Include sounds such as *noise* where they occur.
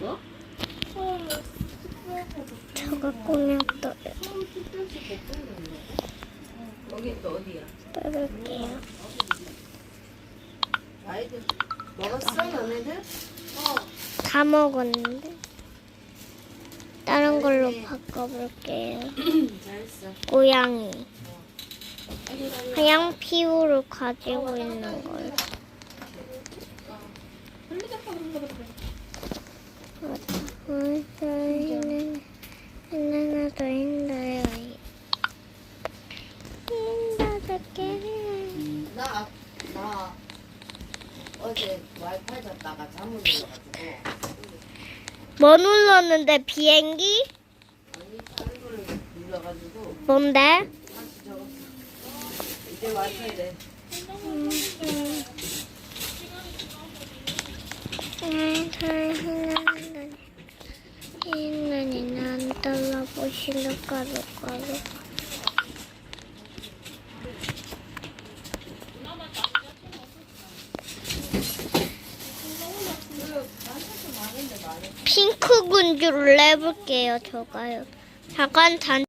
뭐? 저거 꾸몄어요. 여기 또 어디야? 아이들 먹었어 너네들? 다 먹었는데. 다른 걸로 바꿔볼게요. *clears throat* 잘했어. 고양이. 하양 피부를 가지고 있는 거예요. 하나도 힘들어요. 힘들게. 나, 나 어제 와이파이 잡다가 잠을 들어가지고 뭐 눌렀는데 비행기? 아니 다른 거를 눌러가지고 뭔데? 다시 적었어. 이제 와이파이래. 힘나니 난 달라보시는 가루 가루. 핑크 군주를 내볼게요, 저가요. 작은 단